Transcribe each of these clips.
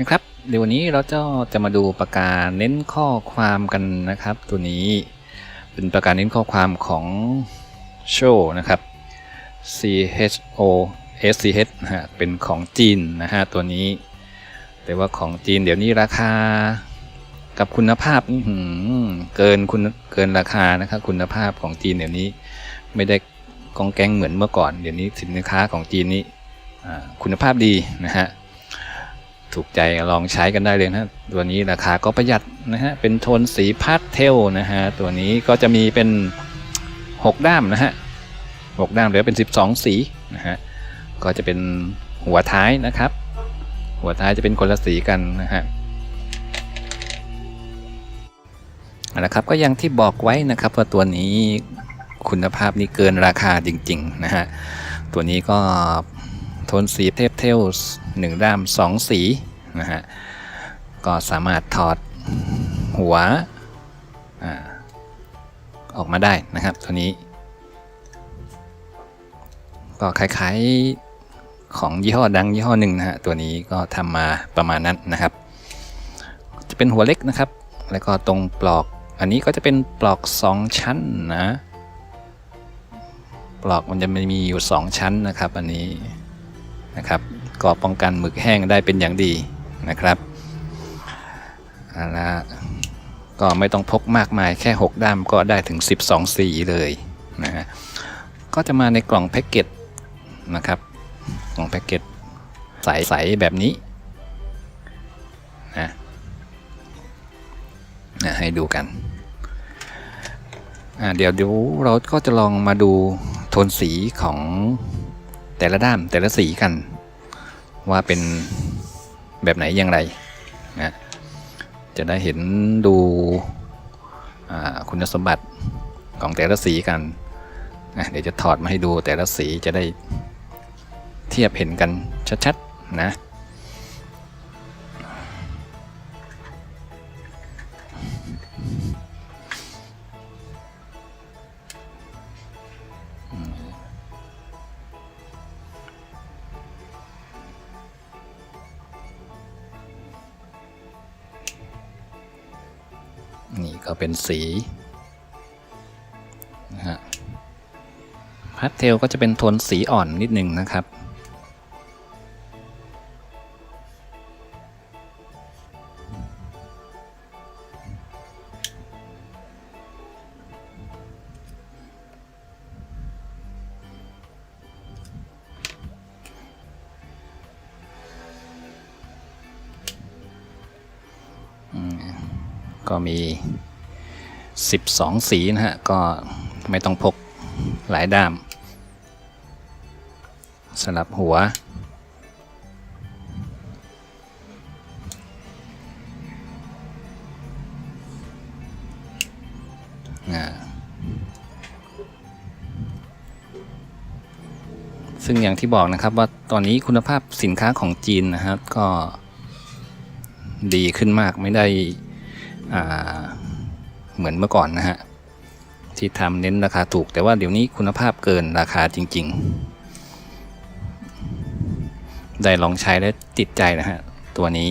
นะครับเดี๋ยววันนี้เราจะจะมาดูประกาเน้นข้อความกันนะครับ ตัวนี้เป็นประกาเน้นข้อความของโชนะครับ C H O S C H นะฮะเป็นของจีนนะฮะตัวนี้ แต่ว่าของจีนเดี๋ยวนี้ราคากับคุณภาพเกินคุณเกินราคานะครับคุณภาพของจีนเดี๋ยวนี้ไม่ได้กองแกงเหมือนเมื่อก่อน เดี๋ยวนี้สินค้าของจีนนี้คุณภาพดีนะฮะ ถูกใจลองใช้กันได้เลยนะตัวนี้ราคาก็ประหยัดนะฮะเป็นโทนสีพาสเทลนะฮะตัวนี้ก็จะมีเป็น 6 ด้ามนะฮะ6ด้ามเหลือเป็น 12 สีนะฮะก็จะเป็นหัวท้ายนะครับ หัวท้ายจะเป็นคนละสีกันนะฮะเอาละครับก็อย่างที่บอกไว้นะครับว่าตัวนี้คุณภาพนี่เกินราคาจริงๆนะฮะตัวนี้ก็โทนสีเทป เทลหนึ่งด้ามสองสีนะฮะ ก็สามารถถอดหัวอออกมาได้นะครับ ตัวนี้ ก็คล้ายๆของยี่ห้อดังยี่ห้อหนึ่งนะฮะ ตัวนี้ก็ทำมาประมาณนั้นนะครับ จะเป็นหัวเล็กนะครับ แล้วก็ตรงปลอก อันนี้ก็จะเป็นปลอก 2 ชั้นนะปลอกมันจะมีอยู่ 2 ชั้นนะครับ อันนี้ นะครับก็ป้องกันหมึกแห้งได้เป็นอย่างดีนะครับเอาละก็ไม่ต้องพกมากมายแค่ 6 ด้ามก็ได้ถึง 12 สีเลยนะฮะก็จะมาในกล่องแพ็กเกจนะครับกล่องแพ็กเกจใสๆแบบนี้นะนะให้ดูกันอ่าเดี๋ยวเดี๋ยวเราก็จะลองมาดูโทนสีของ แต่ละด้ามแต่ละสีกัน ว่าเป็นแบบไหนอย่างไรนะจะได้เห็นดูคุณสมบัติของแต่ละสีกันนะเดี๋ยวจะถอดมาให้ดูแต่ละสีจะได้เทียบเห็นกันชัดๆนะ นี่ก็เป็นสีนะฮะพาสเทลก็จะเป็นโทนสีอ่อนนิดนึงนะครับ ก็มี 12 สีนะฮะ ก็ไม่ต้องพกหลายด้ามสลับหัว ซึ่งอย่างที่บอกนะครับว่าตอนนี้คุณภาพสินค้าของจีนนะครับก็ดีขึ้นมากไม่ได้ เหมือนเมื่อก่อนนะฮะที่ทำเน้นราคาถูก แต่ว่าเดี๋ยวนี้คุณภาพเกินราคาจริง ๆ ได้ลองใช้แล้วติดใจนะฮะ ตัวนี้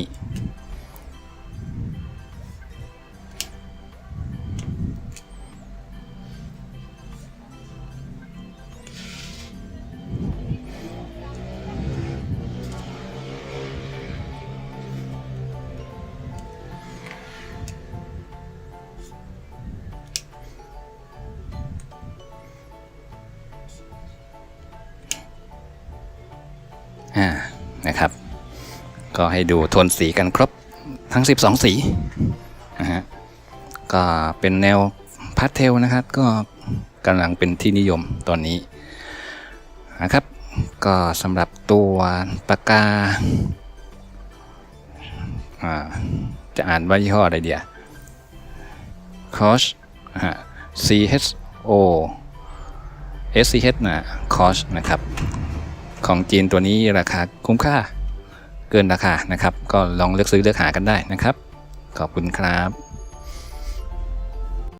อ่านะครับ ก็ให้ดูโทนสีกันครบทั้ง 12 สีนะฮะก็เป็นแนวพาสเทลนะครับ ก็กำลังเป็นที่นิยมตอนนี้นะครับ ก็สำหรับตัวปากกาจะอ่านว่ายี่ห้ออะไรเดีย c o s ฮะ C H O S C H นะ c o s นะครับ ของจีนตัวนี้ราคาคุ้มค่าเกินราคานะครับ ก็ลองเลือกซื้อเลือกหากันได้นะครับ ขอบคุณครับ